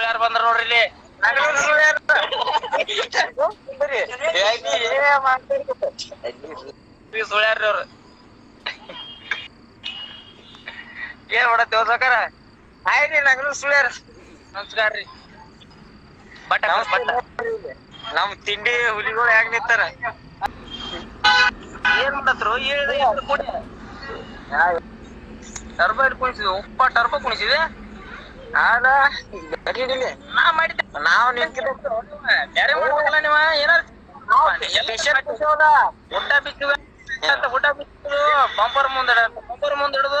ಯಾರು ಬಂದ್ರ ನೋಡ್ರಿ ಇಲ್ಲಿ? ಸುಳ್ಯಾರ್ರಿ ಏನ್ ಮಾಡತ್ತೇವ್ ಸಾಕಾರ ಆಯ್ರಿ ನಗರ ಸುಳ್ಯಾರ ನಮಸ್ಕಾರ ರೀ ಬಟ್ ನಮ್ ತಿಂಡಿ ಹುಲಿಗಳು ಹೆಂಗ್ ನಿಂತಾರ? ಏನ್ ಮಾಡತ್ರು? ಏಳು ಟರ್ಬೋ ಕುಣಿಸಿದ್ವಿ, ಉಪ್ಪ ಟರ್ಬೋ ಕುಣಿಸಿದೆ ನಾ ಮಾಡಿದ್ದೆ ನಾವ್ ನಿಂತಿದ್ದ ಬೇರೆ ಮಾಡ್ಬೇಕಲ್ಲ ನೀವ ಏನಾರ ಟಿ-ಶರ್ಟ್ ಕುಡ್ಸೋದ. ಊಟ ಬಿಕ್ಕಿವ ಅಂತ ಊಟ ಬಿಕ್ಕಿದ್ರು ಬಂಪರ್ ಮುಂದೆ ಬಂಪರ್ ಮುಂದ್ ಹಿಡ್ದು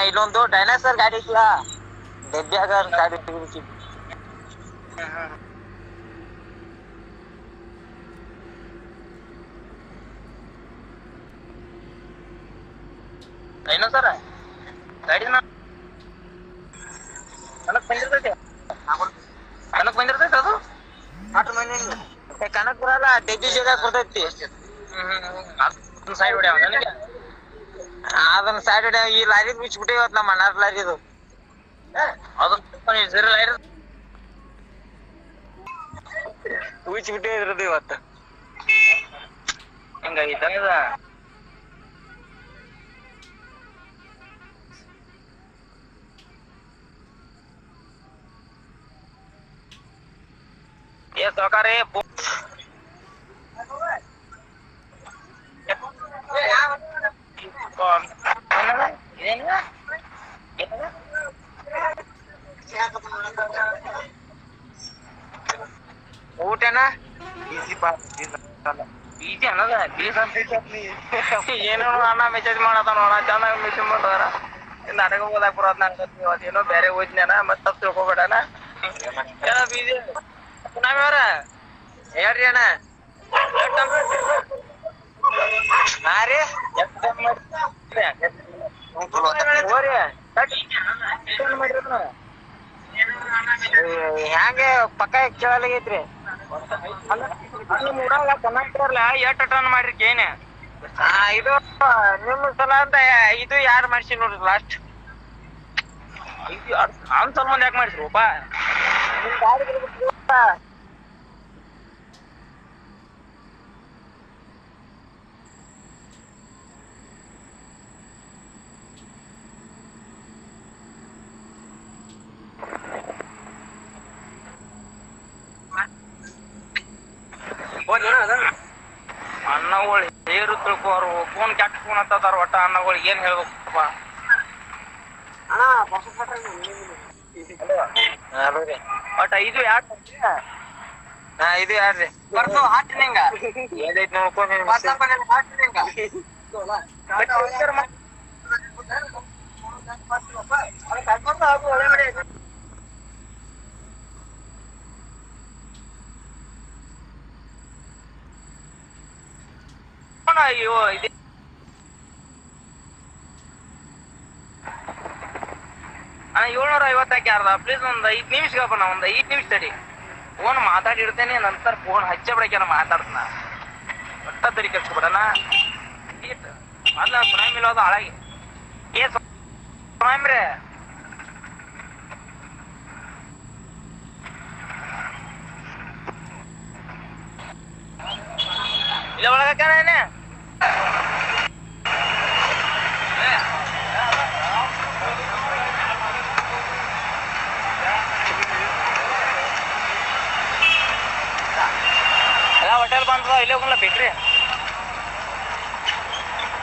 ಇಲ್ಲೊಂದು ಡೈನಾಸರ್ ಗಾಡಿ ಐತಿಲ್ಲ ಡೆಬ್ಬಿಯಾಗ ಒಂದ್ ಗಾಡಿ ತೆಗಿಬೇಕಿತ್ತು. ಏನೋ ಸರ ಗಾಡಿ ಕನಕ್ ಬಂದಿರ್ತೈತಿ ಕನಕ್ ಬಂದಿರ್ತೈತಿ ಅದು ಏ ಕನಕ್ ಬರಲ್ಲ ಡೆಬ್ಬಿ ಜಾಗ ಕೊಡ್ತೈತಿ ಹ್ಮ್ ಸೈಡ್ ಹೊಡ್ಯಾವ ನನಗೆ ಅದನ್ನ ಸ್ಯಾಟರ್ಡೇ ಈ ಲಾರಿ ಮುಚ್ಚಿಬಿಟ್ಟೆ ಇವತ್ತು ನಮ್ಮ ಅಣ್ಣಾರ್ ಲಾರಿದು. ಅದು ಸರಿ ಲಾರಿ ಮುಚ್ಚಿಬಿಟ್ಟೆ ಇದ್ರದ್ದು ಇವತ್ತು. ಹಿಂಗಾಗಿತ್ತ ಇದ ಏ ಸೌಕಾರಿ ಊಟನ? ಈಜಿ ಅನ್ನದ ಬೀಸ್ ಏನೋ ಅಣ್ಣ ಮೆಸೇಜ್ ಮಾಡತಾನ ಅಣ್ಣ ಚೆನ್ನಾಗಿ ಮೆಸೇಜ್ ಮಾಡ್ತಾರ ನನಗ ಓದಾಕ್ ಬರೋದ್ ನಂಗೆ ಅದೇನೋ ಬೇರೆ ಓದ್ನೇನ ಮತ್ತ ತಪ್ಪು ತಿಳ್ಕೊಬೇಡಣ ಏನೋ ಬೀಜಿ ನಾವ್ಯಾರ ಹೇಳ್ರಿ ಅಣ್ಣ. ಹಾ ರೀ ಹ್ಯಾಂಗೆ ಪಕ್ಕ ಕೇಳಲಾಗೈತ್ರಿ ಎಷ್ಟು ಟನ್ ಮಾಡ್ರಿ ಏನೇ ಇದು ನಿಮ್ಮ ಸಲ ಅಂತ ಇದು ಯಾರು ಮಾಡ್ಸಿ ನೋಡ್ರಿ ಲಾಸ್ಟ್ ಸ್ವಲ್ಪ ಮಂದಿ ಯಾಕೆ ಮಾಡಿಸ್ರಪ್ಪ ಅಣ್ಣಗಳು ಏರು ತಿಳ್ಕೋರು ಫೋನ್ ಕೆಟ್ಟ ಫೋನ್ ಹತ್ತದಾರ ಒಟ್ಟ ಅಣ್ಣಗಳು ಏನ್ ಹೇಳ್ಬೇಕಪ್ಪ? ಒಟ್ಟ ಇದು ಯಾಕೆ ಹಾ ಇದು ಯಾರ್ರಿ ಬರ್ತಾವ ಹಾಕ್ರಿ ನಿಂಗ. ಏನೈತ್ ನೋಡ್ಕೊಂಡು ಇದೆ ಅಣ್ಣ ಏಳ್ನೂರ ಐವತ್ತಾಕಿ ಅರ್ಧ ಪ್ಲೀಸ್ ಒಂದ್ ಐದ್ ನಿಮಿಷ ನಾ ಒಂದ್ ಐದ್ ನಿಮಿಷ ತಡಿ. ಫೋನ್ ಮಾತಾಡಿರ್ತೇನೆ ನಂತರ ಫೋನ್ ಹಚ್ಚ ಬಿಡಕ್ಕೆ ಮಾತಾಡ್ತಾನ. ಒಟ್ಟ ತರಿ ಕೆಲ್ಸ್ಕೊಬಿಡಣ ಮೊದ್ಲ ಸುನಾಮಿ ಇಲ್ಲೋದು ಹಾಳಾಗಿ? ಏ ಸುನಾಮ್ರೆ. ಇಲ್ಲ ಒಳಗ ಹೋಟೆಲ್ ಬಂದದ ಇಲ್ಲೇ ಹೋಗಲ್ಲ ಬೇಕ್ರಿ.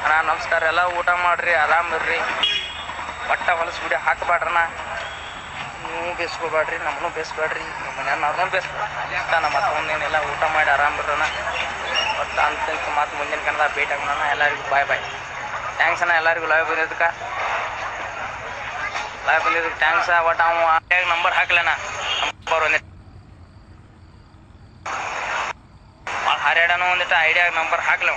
ಅಣ್ಣ, ನಮಸ್ಕಾರ. ಎಲ್ಲ ಊಟ ಮಾಡ್ರಿ, ಆರಾಮ್ ಇರ್ರಿ. ಒಟ್ಟ ಹೊಲಸು ಬಿಡಿ ಹಾಕಬೇಡ್ರಣ್ಣ ನೀವು ಬೇಸ್ಕೋಬೇಡ್ರಿ ನಮ್ಮನ್ನು ಬೇಸ್ಬೇಡ್ರಿ ನಮ್ಮ ಮನ್ಯಾನ ಅವ್ರನ್ನ ಇಷ್ಟ ನಮ್ಮ ಮತ್ತೊಂದೇನೆಲ್ಲ ಊಟ ಮಾಡಿ ಆರಾಮ್ ಇರೋಣ. ಮತ್ತು ಅಂತ ಮತ್ತೆ ಮುಂದಿನ ಕನ್ನಡ ಭೇಟಿ ಆಗೋಣ ಎಲ್ಲರಿಗೂ ಬಾಯ್ ಬಾಯ್. ಥ್ಯಾಂಕ್ಸ್ ಅಣ್ಣ, ಎಲ್ಲರಿಗೂ ಲೈವ್ ಬಂದಿದ್ದಕ್ಕೆ. ಲೈವ್ ಬಂದಿದ್ದಕ್ಕೆ ಥ್ಯಾಂಕ್ಸ್ ಒಟ್ಟು ಅವ ನಂಬರ್ ಹಾಕ್ಲಣ್ಣ. ನಂಬರ್ ಒಂದಿಟ್ಟು ಹರ್ಯಾಡನೂ ಒಂದಿಟ್ಟು ಐಡಿಯಾ ನಂಬರ್ ಹಾಕ್ಲವ.